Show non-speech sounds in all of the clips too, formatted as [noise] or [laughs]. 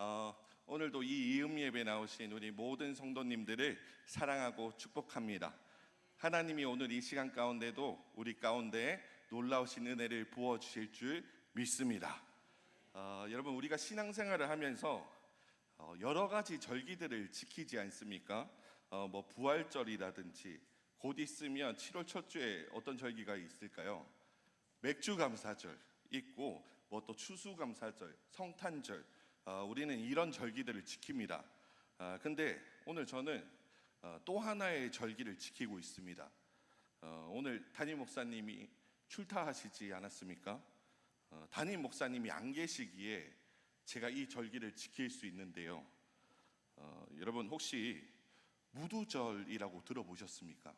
어, 오늘도 이 이음 예배 나오신 우리 모든 성도님들을 사랑하고 축복합니다. 하나님이 오늘 이 시간 가운데도 우리 가운데 놀라우신 은혜를 부어 주실 줄 믿습니다. 어, 여러분 우리가 신앙생활을 하면서 어, 여러 가지 절기들을 지키지 않습니까? 어, 뭐 부활절이라든지 곧 있으면 7월 첫 주에 어떤 절기가 있을까요? 맥주 감사절 있고 뭐 또 추수 감사절, 성탄절 어, 우리는 이런 절기들을 지킵니다. 아, 근데 오늘 저는 어, 또 하나의 절기를 지키고 있습니다. 어, 오늘 담임 목사님이 출타하시지 않았습니까? 어, 담임 목사님이 안 계시기에 제가 이 절기를 지킬 수 있는데요. 어, 여러분 혹시 무두절이라고 들어보셨습니까?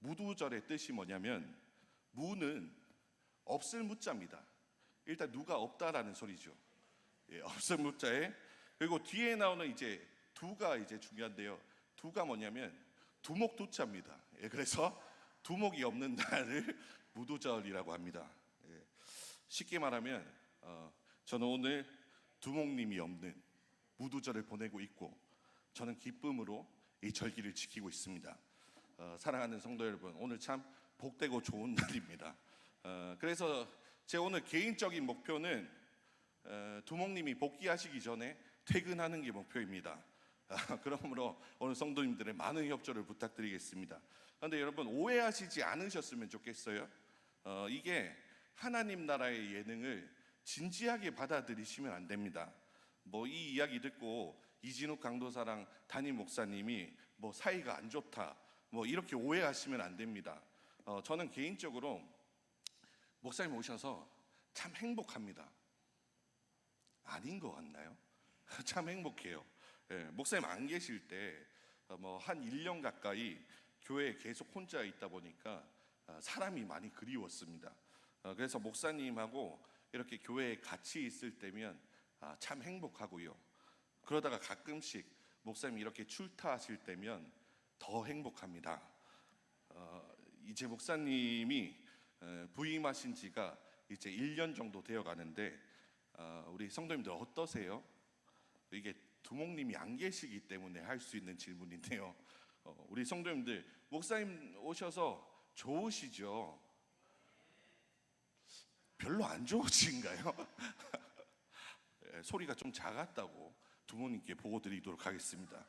무두절의 뜻이 뭐냐면 무는 없을 무자입니다. 일단 누가 없다라는 소리죠. 예, 없을 무자에 그리고 뒤에 나오는 이제 두가 이제 중요한데요. 두가 뭐냐면 두목 두자입니다. 예, 그래서 두목이 없는 날을 [laughs] 무두절이라고 합니다. 예, 쉽게 말하면 어, 저는 오늘 두목님이 없는 무두절을 보내고 있고 저는 기쁨으로 이 절기를 지키고 있습니다. 어, 사랑하는 성도 여러분, 오늘 참 복되고 좋은 [laughs] 날입니다. 어, 그래서 제 오늘 개인적인 목표는 어, 두목님이 복귀하시기 전에 퇴근하는 게 목표입니다. 아, [laughs] 그러므로 오늘 성도님들의 많은 협조를 부탁드리겠습니다. 그런데 여러분 오해하시지 않으셨으면 좋겠어요. 어, 이게 하나님 나라의 예능을 진지하게 받아들이시면 안 됩니다. 뭐 이 이야기 듣고 이진욱 강도사랑 담임 목사님이 뭐 사이가 안 좋다 뭐 이렇게 오해하시면 안 됩니다. 어, 저는 개인적으로 목사님 오셔서 참 행복합니다. 아닌 것 같나요? [laughs] 참 행복해요. 예, 목사님 안 계실 때 뭐 한 1년 가까이 교회에 계속 혼자 있다 보니까 아, 사람이 많이 그리웠습니다. 어, 그래서 목사님하고 이렇게 교회에 같이 있을 때면 아, 참 행복하고요. 그러다가 가끔씩 목사님 이렇게 출타하실 때면 더 행복합니다. 어, 이제 목사님이 에, 부임하신 지가 이제 1년 정도 되어 가는데 어, 우리 성도님들 어떠세요? 이게 두목님이 안 계시기 때문에 할 수 있는 질문인데요. 어, 우리 성도님들 목사님 오셔서 좋으시죠? 별로 안 좋으신가요? [laughs] 예, 소리가 좀 작았다고 두모님께 보고 드리도록 하겠습니다.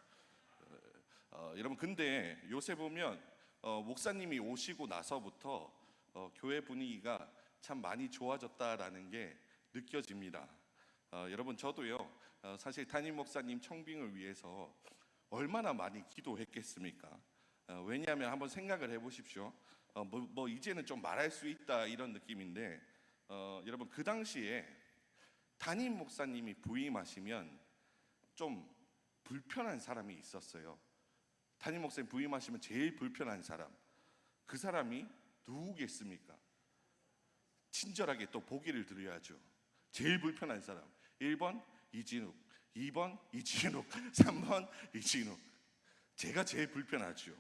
어, 여러분 근데 요새 보면 어, 목사님이 오시고 나서부터 어, 교회 분위기가 참 많이 좋아졌다라는 게 느껴집니다. 어, 여러분 저도요 어, 사실 담임 목사님 청빙을 위해서 얼마나 많이 기도했겠습니까? 어, 왜냐하면 한번 생각을 해보십시오. 어, 뭐, 뭐 이제는 좀 말할 수 있다 이런 느낌인데 어, 여러분 그 당시에 담임 목사님이 부임하시면 좀 불편한 사람이 있었어요. 담임 목사님 부임하시면 제일 불편한 사람. 그 사람이 누구겠습니까? 친절하게 또 보기를 드려야죠. 제일 불편한 사람. 1번 이진욱, 2번 이진욱, [laughs] 3번 이진욱. 제가 제일 불편하죠.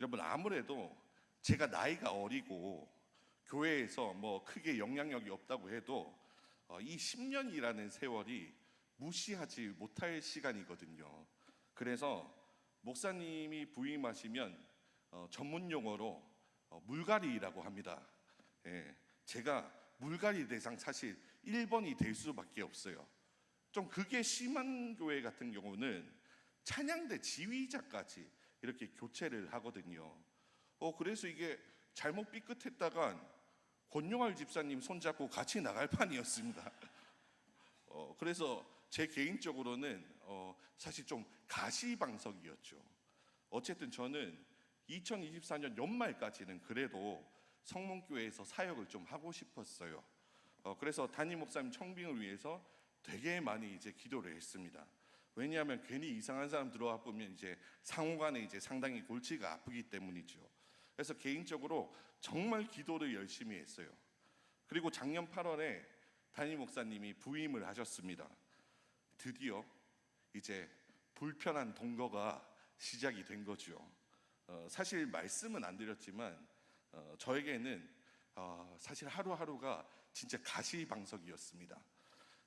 여러분 아무래도 제가 나이가 어리고 교회에서 뭐 크게 영향력이 없다고 해도 어, 이 10년이라는 세월이 무시하지 못할 시간이거든요. 그래서 목사님이 부임하시면 어, 전문 용어로 어, 물갈이라고 합니다. 예, 제가 물갈이 대상 사실 1번이 될 수밖에 없어요. 좀 그게 심한 교회 같은 경우는 찬양대 지휘자까지 이렇게 교체를 하거든요. 어 그래서 이게 잘못 삐끗했다간 권용할 집사님 손잡고 같이 나갈 판이었습니다. 어 그래서 제 개인적으로는 어 사실 좀 가시방석이었죠. 어쨌든 저는 2024년 연말까지는 그래도 성문교회에서 사역을 좀 하고 싶었어요. 어, 그래서 담임 목사님 청빙을 위해서 되게 많이 이제 기도를 했습니다. 왜냐하면 괜히 이상한 사람 들어와 보면 이제 상호간에 이제 상당히 골치가 아프기 때문이죠. 그래서 개인적으로 정말 기도를 열심히 했어요. 그리고 작년 8월에 담임 목사님이 부임을 하셨습니다. 드디어 이제 불편한 동거가 시작이 된 거죠. 어, 사실 말씀은 안 드렸지만 어, 저에게는 어, 사실 하루하루가 진짜 가시방석이었습니다.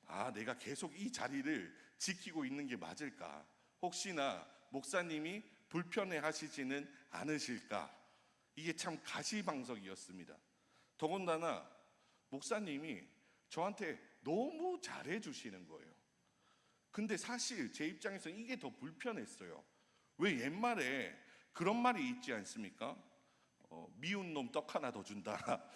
아, 내가 계속 이 자리를 지키고 있는 게 맞을까? 혹시나 목사님이 불편해 하시지는 않으실까? 이게 참 가시방석이었습니다. 더군다나 목사님이 저한테 너무 잘해 주시는 거예요. 근데 사실 제 입장에서 이게 더 불편했어요. 왜 옛말에 그런 말이 있지 않습니까? 어, 미운 놈 떡 하나 더 준다.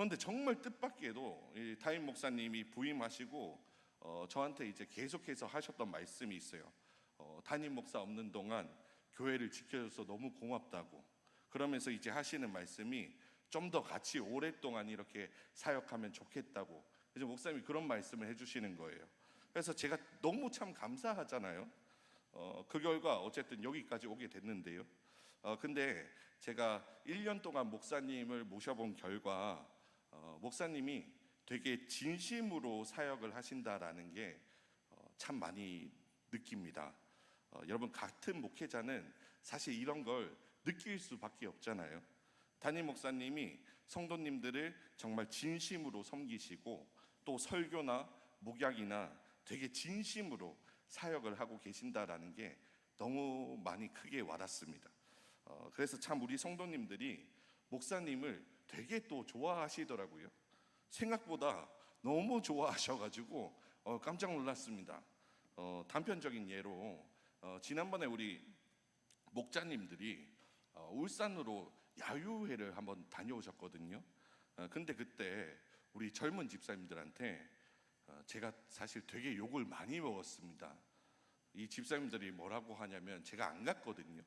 그런데 정말 뜻밖에도 이 다임 목사님이 부임하시고 어, 저한테 이제 계속해서 하셨던 말씀이 있어요. 어, 담임 목사 없는 동안 교회를 지켜줘서 너무 고맙다고. 그러면서 이제 하시는 말씀이 좀 더 같이 오랫동안 이렇게 사역하면 좋겠다고. 그래서 목사님이 그런 말씀을 해주시는 거예요. 그래서 제가 너무 참 감사하잖아요. 어, 그 결과 어쨌든 여기까지 오게 됐는데요. 어, 근데 제가 1년 동안 목사님을 모셔본 결과 어, 목사님이 되게 진심으로 사역을 하신다라는 게참 많이 느낍니다. 어, 여러분 같은 목회자는 사실 이런 걸 느낄 수밖에 없잖아요. 담임 목사님이 성도님들을 정말 진심으로 섬기시고 또 설교나 목약이나 되게 진심으로 사역을 하고 계신다라는 게 너무 많이 크게 와닿습니다. 어, 그래서 참 우리 성도님들이 목사님을 되게 또 좋아하시더라고요. 생각보다 너무 좋아하셔가지고 어, 깜짝 놀랐습니다. 어, 단편적인 예로 어, 지난번에 우리 목자님들이 어, 울산으로 야유회를 한번 다녀오셨거든요. 어, 근데 그때 우리 젊은 집사님들한테 어, 제가 사실 되게 욕을 많이 먹었습니다. 이 집사님들이 뭐라고 하냐면 제가 안 갔거든요.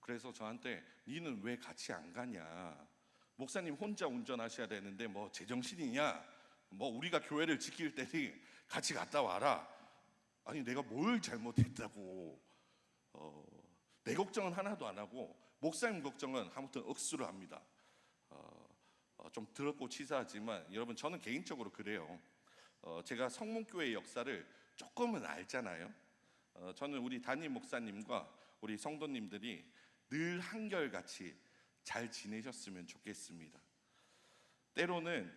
그래서 저한테 니는 왜 같이 안 가냐? 목사님 혼자 운전하셔야 되는데 뭐 제정신이냐? 뭐 우리가 교회를 지킬 때니 같이 갔다 와라. 아니 내가 뭘 잘못했다고? 어, 내 걱정은 하나도 안 하고 목사님 걱정은 아무튼 억수로 합니다. 어, 어, 좀 더럽고 치사하지만 여러분 저는 개인적으로 그래요. 어, 제가 성문교회 역사를 조금은 알잖아요. 어, 저는 우리 담임 목사님과 우리 성도님들이 늘 한결같이 잘 지내셨으면 좋겠습니다. 때로는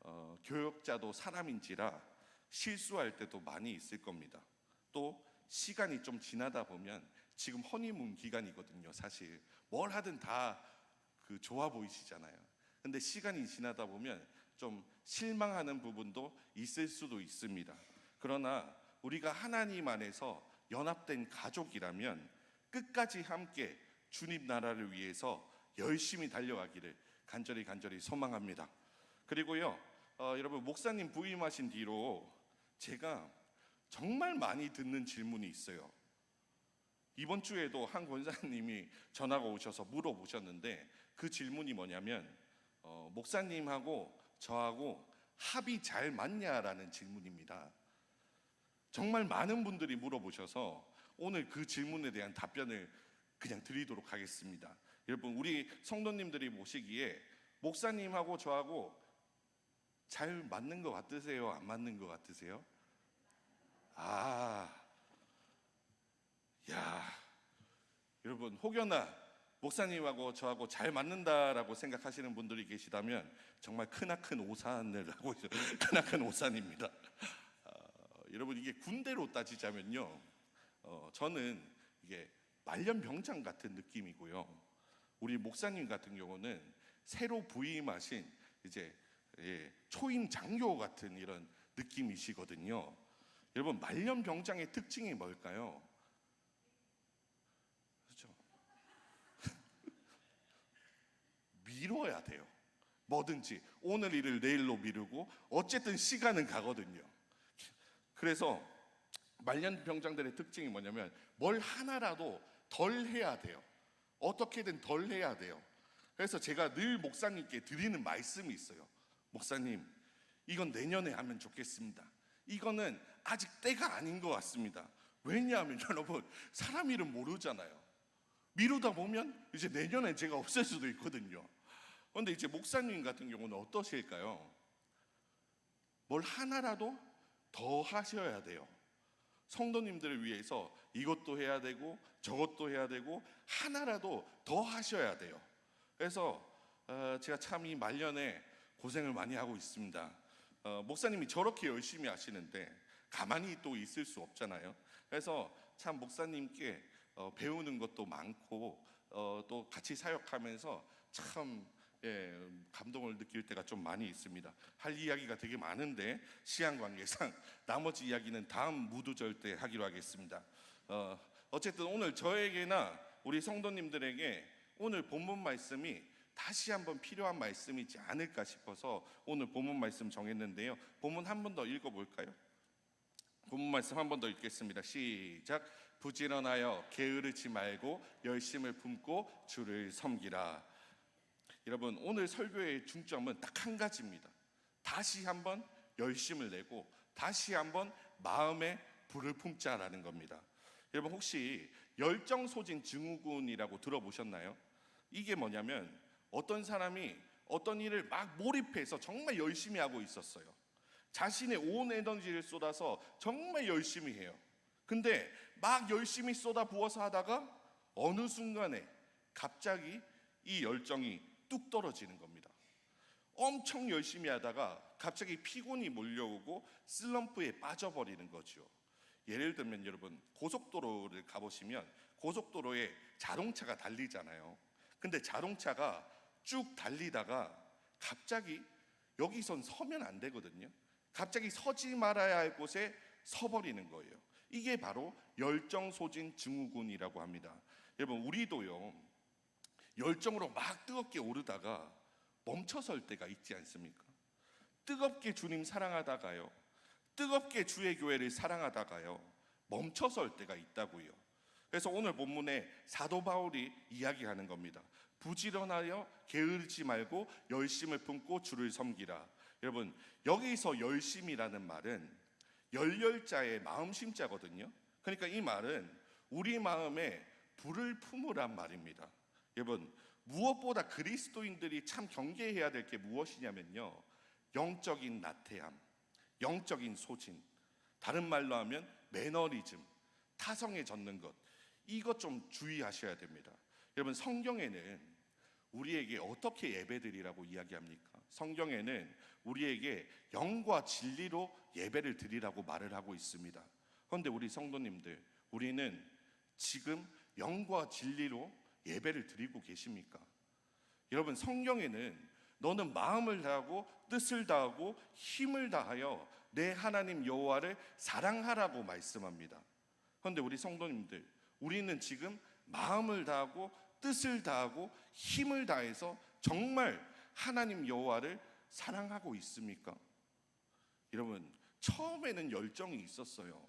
어, 교역자도 사람인지라 실수할 때도 많이 있을 겁니다. 또 시간이 좀 지나다 보면 지금 허니문 기간이거든요. 사실 뭘 하든 다 그 좋아 보이시잖아요. 근데 시간이 지나다 보면 좀 실망하는 부분도 있을 수도 있습니다. 그러나 우리가 하나님 안에서 연합된 가족이라면 끝까지 함께 주님 나라를 위해서 열심히 달려가기를 간절히 간절히 소망합니다. 그리고요, 어, 여러분 목사님 부임하신 뒤로 제가 정말 많이 듣는 질문이 있어요. 이번 주에도 한 권사님이 전화가 오셔서 물어보셨는데 그 질문이 뭐냐면 어, 목사님하고 저하고 합이 잘 맞냐라는 질문입니다. 정말 많은 분들이 물어보셔서 오늘 그 질문에 대한 답변을 그냥 드리도록 하겠습니다. 여러분 우리 성도님들이 보시기에 목사님하고 저하고 잘 맞는 것 같으세요? 안 맞는 것 같으세요? 아, 야, 여러분 혹여나 목사님하고 저하고 잘 맞는다라고 생각하시는 분들이 계시다면 정말 크나큰 오산을 [laughs] 하고 있어요. 크나큰 오산입니다. 어, 여러분 이게 군대로 따지자면요, 어, 저는 이게 말년 병장 같은 느낌이고요. 우리 목사님 같은 경우는 새로 부임하신 이제 예, 초임 장교 같은 이런 느낌이시거든요. 여러분 말년 병장의 특징이 뭘까요? 그렇죠. [laughs] 미뤄야 돼요. 뭐든지 오늘 일을 내일로 미루고 어쨌든 시간은 가거든요. 그래서 말년 병장들의 특징이 뭐냐면 뭘 하나라도 덜 해야 돼요. 어떻게든 덜 해야 돼요. 그래서 제가 늘 목사님께 드리는 말씀이 있어요. 목사님, 이건 내년에 하면 좋겠습니다. 이거는 아직 때가 아닌 것 같습니다. 왜냐하면 [laughs] 여러분, 사람 일은 모르잖아요. 미루다 보면 이제 내년에 제가 없을 수도 있거든요. 그런데 이제 목사님 같은 경우는 어떠실까요? 뭘 하나라도 더 하셔야 돼요. 성도님들을 위해서 이것도 해야 되고 저것도 해야 되고 하나라도 더 하셔야 돼요. 그래서 어, 제가 참 이 말년에 고생을 많이 하고 있습니다. 어, 목사님이 저렇게 열심히 하시는데 가만히 또 있을 수 없잖아요. 그래서 참 목사님께 어, 배우는 것도 많고 어, 또 같이 사역하면서 참 예, 감동을 느낄 때가 좀 많이 있습니다. 할 이야기가 되게 많은데 시간 관계상 [laughs] 나머지 이야기는 다음 무두절 때 하기로 하겠습니다. 어, 어쨌든 오늘 저에게나 우리 성도님들에게 오늘 본문 말씀이 다시 한번 필요한 말씀이지 않을까 싶어서 오늘 본문 말씀 정했는데요. 본문 한 번 더 읽어볼까요? 본문 말씀 한 번 더 읽겠습니다. 시작. 부지런하여 게으르지 말고 열심을 품고 주를 섬기라. 여러분 오늘 설교의 중점은 딱 한 가지입니다. 다시 한번 열심을 내고 다시 한번 마음에 불을 품자라는 겁니다. 여러분 혹시 열정 소진 증후군이라고 들어보셨나요? 이게 뭐냐면 어떤 사람이 어떤 일을 막 몰입해서 정말 열심히 하고 있었어요. 자신의 온 에너지를 쏟아서 정말 열심히 해요. 근데 막 열심히 쏟아 부어서 하다가 어느 순간에 갑자기 이 열정이 뚝 떨어지는 겁니다. 엄청 열심히 하다가 갑자기 피곤이 몰려오고 슬럼프에 빠져버리는 거죠. 예를 들면 여러분 고속도로를 가보시면 고속도로에 자동차가 달리잖아요. 근데 자동차가 쭉 달리다가 갑자기 여기선 서면 안 되거든요. 갑자기 서지 말아야 할 곳에 서버리는 거예요. 이게 바로 열정 소진 증후군이라고 합니다. 여러분 우리도요 열정으로 막 뜨겁게 오르다가 멈춰설 때가 있지 않습니까? 뜨겁게 주님 사랑하다가요 뜨겁게 주의 교회를 사랑하다가요 멈춰설 때가 있다고요. 그래서 오늘 본문에 사도 바울이 이야기하는 겁니다. 부지런하여 게으르지 말고 열심을 품고 주를 섬기라. 여러분 여기서 열심이라는 말은 열열자의 마음심자거든요. 그러니까 이 말은 우리 마음에 불을 품으란 말입니다. 여러분 무엇보다 그리스도인들이 참 경계해야 될 게 무엇이냐면요. 영적인 나태함, 영적인 소진, 다른 말로 하면 매너리즘, 타성에 젖는 것. 이것 좀 주의하셔야 됩니다. 여러분 성경에는 우리에게 어떻게 예배드리라고 이야기합니까? 성경에는 우리에게 영과 진리로 예배를 드리라고 말을 하고 있습니다. 그런데 우리 성도님들, 우리는 지금 영과 진리로 예배를 드리고 계십니까? 여러분 성경에는 너는 마음을 다하고 뜻을 다하고 힘을 다하여 내 하나님 여호와를 사랑하라고 말씀합니다. 그런데 우리 성도님들, 우리는 지금 마음을 다하고 뜻을 다하고 힘을 다해서 정말 하나님 여호와를 사랑하고 있습니까? 여러분 처음에는 열정이 있었어요.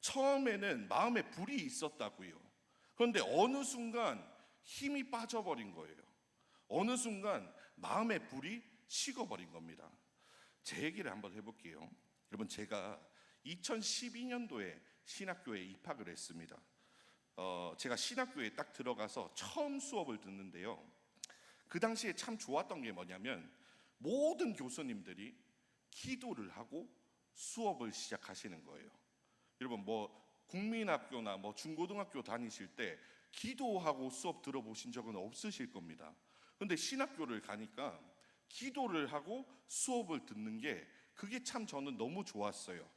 처음에는 마음에 불이 있었다고요. 그런데 어느 순간 힘이 빠져버린 거예요. 어느 순간 마음의 불이 식어버린 겁니다. 제 얘기를 한번 해볼게요. 여러분 제가 2012년도에 신학교에 입학을 했습니다. 어, 제가 신학교에 딱 들어가서 처음 수업을 듣는데요. 그 당시에 참 좋았던 게 뭐냐면 모든 교수님들이 기도를 하고 수업을 시작하시는 거예요. 여러분 뭐 국민학교나 뭐 중고등학교 다니실 때 기도하고 수업 들어보신 적은 없으실 겁니다. 근데 신학교를 가니까 기도를 하고 수업을 듣는 게 그게 참 저는 너무 좋았어요.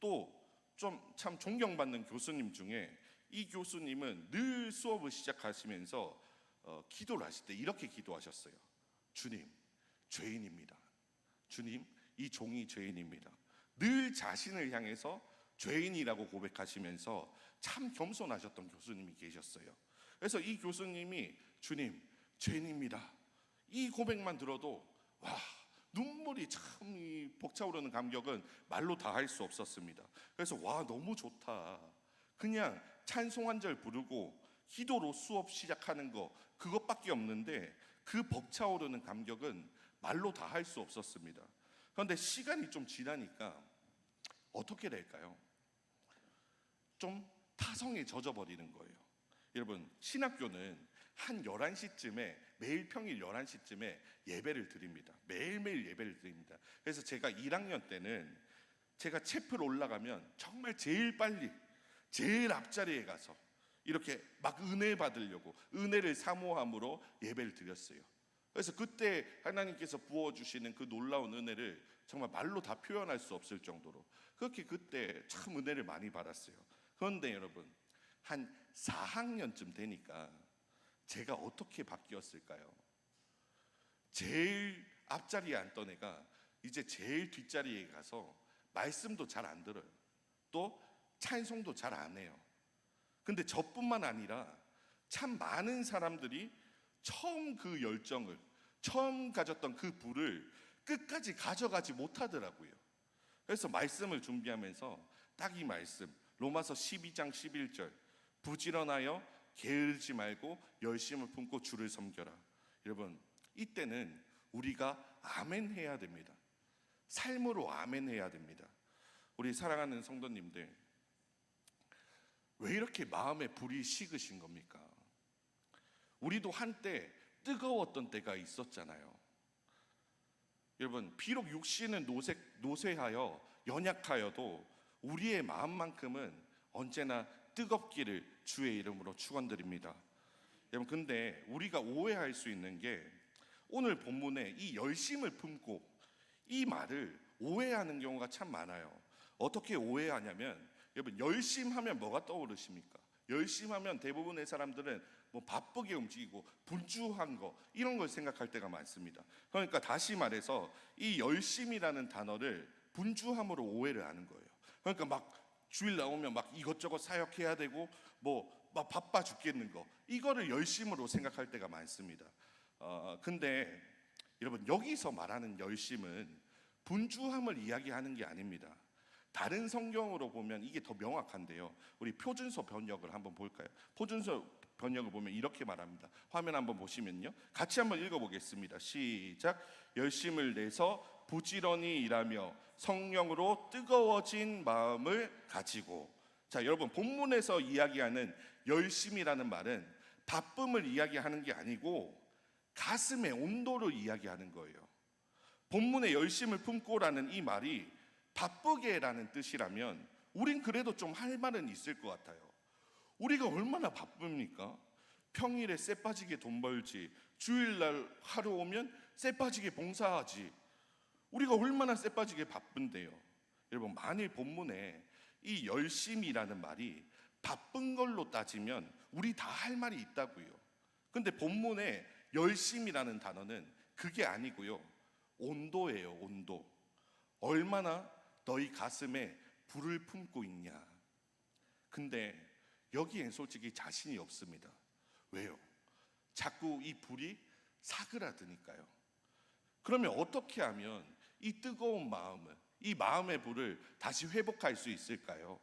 또 좀 참 존경받는 교수님 중에 이 교수님은 늘 수업을 시작하시면서 어, 기도를 하실 때 이렇게 기도하셨어요. 주님, 죄인입니다. 주님, 이 종이 죄인입니다. 늘 자신을 향해서 죄인이라고 고백하시면서 참 겸손하셨던 교수님이 계셨어요. 그래서 이 교수님이 주님, 죄인입니다. 이 고백만 들어도 와, 눈물이 참이 벅차오르는 감격은 말로 다 할 수 없었습니다. 그래서 와, 너무 좋다. 그냥 찬송 한 절 부르고 기도로 수업 시작하는 거 그것밖에 없는데 그 벅차오르는 감격은 말로 다 할 수 없었습니다. 그런데 시간이 좀 지나니까 어떻게 될까요? 좀 타성에 젖어버리는 거예요. 여러분, 신학교는 한 11시쯤에 매일 평일 11시쯤에 예배를 드립니다. 매일매일 예배를 드립니다. 그래서 제가 1학년 때는 제가 채플 올라가면 정말 제일 빨리 제일 앞자리에 가서 이렇게 막 은혜 받으려고 은혜를 사모함으로 예배를 드렸어요. 그래서 그때 하나님께서 부어 주시는 그 놀라운 은혜를 정말 말로 다 표현할 수 없을 정도로 그렇게 그때 참 은혜를 많이 받았어요. 그런데 여러분 한 4학년쯤 되니까 제가 어떻게 바뀌었을까요? 제일 앞자리에 앉던 애가 이제 제일 뒷자리에 가서 말씀도 잘 안 들어요. 또 찬송도 잘 안 해요. 근데 저뿐만 아니라 참 많은 사람들이 처음 그 열정을 처음 가졌던 그 불을 끝까지 가져가지 못하더라고요. 그래서 말씀을 준비하면서 딱 이 말씀 로마서 12장 11절 부지런하여 게으르지 말고 열심을 품고 주를 섬겨라. 여러분 이때는 우리가 아멘 해야 됩니다. 삶으로 아멘 해야 됩니다. 우리 사랑하는 성도님들 왜 이렇게 마음에 불이 식으신 겁니까? 우리도 한때 뜨거웠던 때가 있었잖아요. 여러분, 비록 육신은 노쇠, 노쇠하여 연약하여도 우리의 마음만큼은 언제나 뜨겁기를 주의 이름으로 축원드립니다. 여러분, 근데 우리가 오해할 수 있는 게 오늘 본문에 이 열심을 품고 이 말을 오해하는 경우가 참 많아요. 어떻게 오해하냐면 여러분 열심하면 뭐가 떠오르십니까? 열심하면 대부분의 사람들은 뭐 바쁘게 움직이고 분주한 거 이런 걸 생각할 때가 많습니다. 그러니까 다시 말해서 이 열심이라는 단어를 분주함으로 오해를 하는 거예요. 그러니까 막 주일 나오면 막 이것저것 사역해야 되고 뭐 막 바빠 죽겠는 거 이거를 열심으로 생각할 때가 많습니다. 어 근데 여러분 여기서 말하는 열심은 분주함을 이야기하는 게 아닙니다. 다른 성경으로 보면 이게 더 명확한데요. 우리 표준서 번역을 한번 볼까요? 표준서 번역을 보면 이렇게 말합니다. 화면 한번 보시면요. 같이 한번 읽어보겠습니다. 시작. 열심을 내서 부지런히 일하며 성령으로 뜨거워진 마음을 가지고. 자, 여러분 본문에서 이야기하는 열심이라는 말은 바쁨을 이야기하는 게 아니고 가슴의 온도를 이야기하는 거예요. 본문의 열심을 품고라는 이 말이 바쁘게라는 뜻이라면 우린 그래도 좀 할 말은 있을 것 같아요. 우리가 얼마나 바쁩니까? 평일에 쎄 빠지게 돈 벌지, 주일날 하루 오면 쎄 빠지게 봉사하지. 우리가 얼마나 쎄 빠지게 바쁜데요. 여러분 만일 본문에 이 열심이라는 말이 바쁜 걸로 따지면 우리 다 할 말이 있다고요. 근데 본문에 열심이라는 단어는 그게 아니고요. 온도예요, 온도. 얼마나 너희 가슴에 불을 품고 있냐. 근데 여기엔 솔직히 자신이 없습니다. 왜요? 자꾸 이 불이 사그라드니까요. 그러면 어떻게 하면 이 뜨거운 마음을, 이 마음의 불을 다시 회복할 수 있을까요?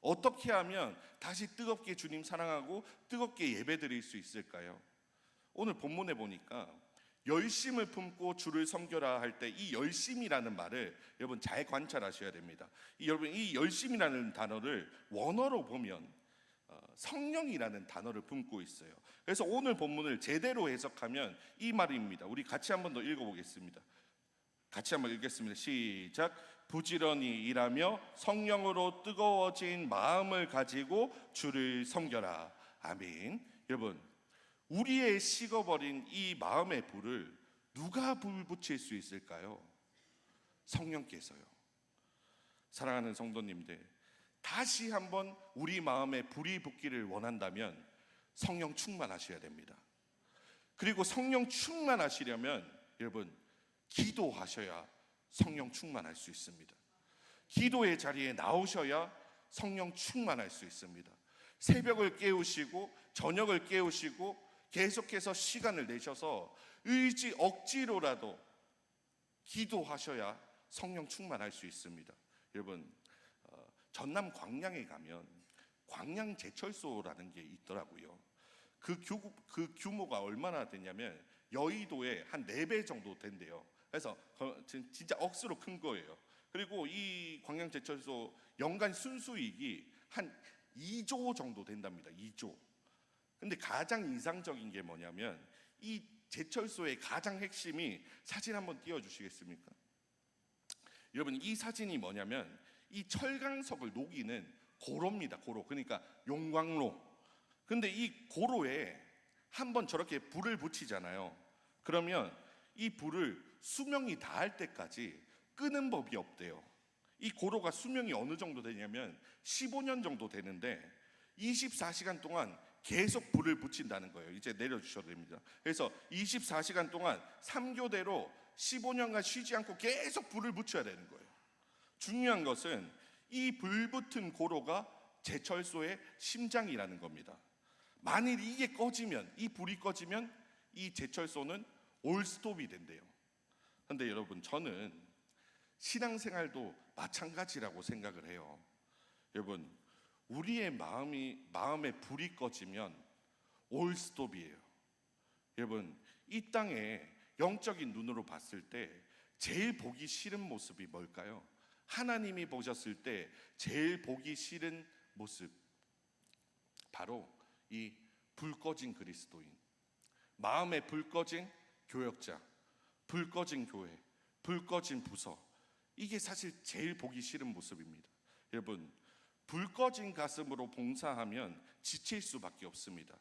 어떻게 하면 다시 뜨겁게 주님 사랑하고 뜨겁게 예배 드릴 수 있을까요? 오늘 본문에 보니까 열심을 품고 주를 섬겨라 할 때 이 열심이라는 말을 여러분 잘 관찰하셔야 됩니다. 이 여러분 이 열심이라는 단어를 원어로 보면 어, 성령이라는 단어를 품고 있어요. 그래서 오늘 본문을 제대로 해석하면 이 말입니다. 우리 같이 한번 더 읽어보겠습니다. 같이 한번 읽겠습니다. 시작. 부지런히 일하며 성령으로 뜨거워진 마음을 가지고 주를 섬겨라. 아멘. 여러분 우리의 식어버린 이 마음의 불을 누가 불 붙일 수 있을까요? 성령께서요. 사랑하는 성도님들, 다시 한번 우리 마음에 불이 붙기를 원한다면 성령 충만하셔야 됩니다. 그리고 성령 충만하시려면 여러분 기도하셔야 성령 충만할 수 있습니다. 기도의 자리에 나오셔야 성령 충만할 수 있습니다. 새벽을 깨우시고 저녁을 깨우시고 계속해서 시간을 내셔서 의지 억지로라도 기도하셔야 성령 충만할 수 있습니다. 여러분 어, 전남 광양에 가면 광양 제철소라는 게 있더라고요. 그, 규, 그 규모가 얼마나 되냐면 여의도의 한네배 정도 된대요. 진- 진짜 억수로 큰 거예요. 그리고 이 광양 제철소 연간 순수이익이 한 2조 정도 된답니다. 2조. 근데 가장 인상적인 게 뭐냐면 이 제철소의 가장 핵심이 사진 한번 띄워 주시겠습니까? 여러분 이 사진이 뭐냐면 이 철강석을 녹이는 고로입니다. 고로. 그러니까 용광로. 근데 이 고로에 한번 저렇게 불을 붙이잖아요. 그러면 이 불을 수명이 다할 때까지 끄는 법이 없대요. 이 고로가 수명이 어느 정도 되냐면 15년 정도 되는데 24시간 동안 계속 불을 붙인다는 거예요. 이제 내려주셔도 됩니다. 그래서 24시간 동안 3교대로 15년간 쉬지 않고 계속 불을 붙여야 되는 거예요. 중요한 것은 이 불 붙은 고로가 제철소의 심장이라는 겁니다. 만일 이게 꺼지면 이 불이 꺼지면 이 제철소는 올스톱이 된대요. 근데 여러분 저는 신앙생활도 마찬가지라고 생각을 해요. 여러분 우리의 마음이 마음에 불이 꺼지면 올 스톱이에요. 여러분 이 땅에 영적인 눈으로 봤을 때 제일 보기 싫은 모습이 뭘까요? 하나님이 보셨을 때 제일 보기 싫은 모습 바로 이 불 꺼진 그리스도인 마음에 불 꺼진 교역자 불 꺼진 교회 불 꺼진 부서. 이게 사실 제일 보기 싫은 모습입니다. 여러분 불 꺼진 가슴으로 봉사하면 지칠 수밖에 없습니다.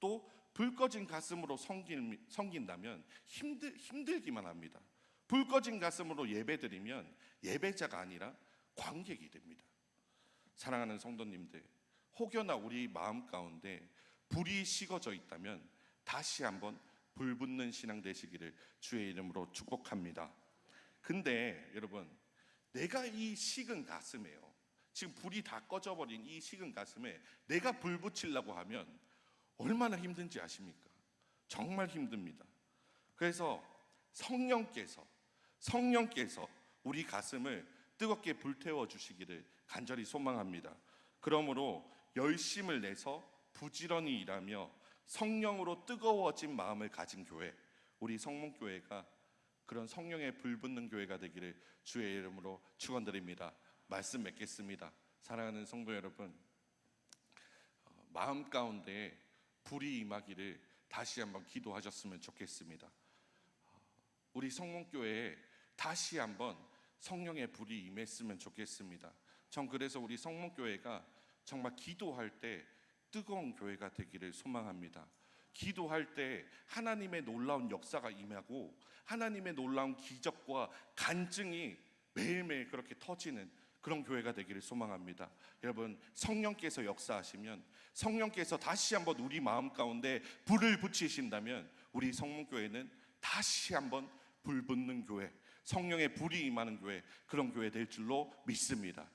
또 불 꺼진 가슴으로 섬긴, 섬긴다면 힘들, 힘들기만 합니다. 불 꺼진 가슴으로 예배드리면 예배자가 아니라 관객이 됩니다. 사랑하는 성도님들 혹여나 우리 마음 가운데 불이 식어져 있다면 다시 한번 불 붙는 신앙 되시기를 주의 이름으로 축복합니다. 근데 여러분 내가 이 식은 가슴에요. 지금 불이 다 꺼져버린 이 식은 가슴에 내가 불 붙이려고 하면 얼마나 힘든지 아십니까? 정말 힘듭니다. 그래서 성령께서 성령께서 우리 가슴을 뜨겁게 불태워 주시기를 간절히 소망합니다. 그러므로 열심을 내서 부지런히 일하며 성령으로 뜨거워진 마음을 가진 교회, 우리 성문교회가 그런 성령의 불붙는 교회가 되기를 주의 이름으로 축원드립니다. 말씀 맺겠습니다. 사랑하는 성도 여러분, 어, 마음 가운데 불이 임하기를 다시 한번 기도하셨으면 좋겠습니다. 어, 우리 성문교회에 다시 한번 성령의 불이 임했으면 좋겠습니다. 전 그래서 우리 성문교회가 정말 기도할 때 뜨거운 교회가 되기를 소망합니다. 기도할 때 하나님의 놀라운 역사가 임하고 하나님의 놀라운 기적과 간증이 매일매일 그렇게 터지는 그런 교회가 되기를 소망합니다. 여러분 성령께서 역사하시면 성령께서 다시 한번 우리 마음 가운데 불을 붙이신다면 우리 성문교회는 다시 한번 불 붙는 교회, 성령의 불이 임하는 교회 그런 교회 될 줄로 믿습니다.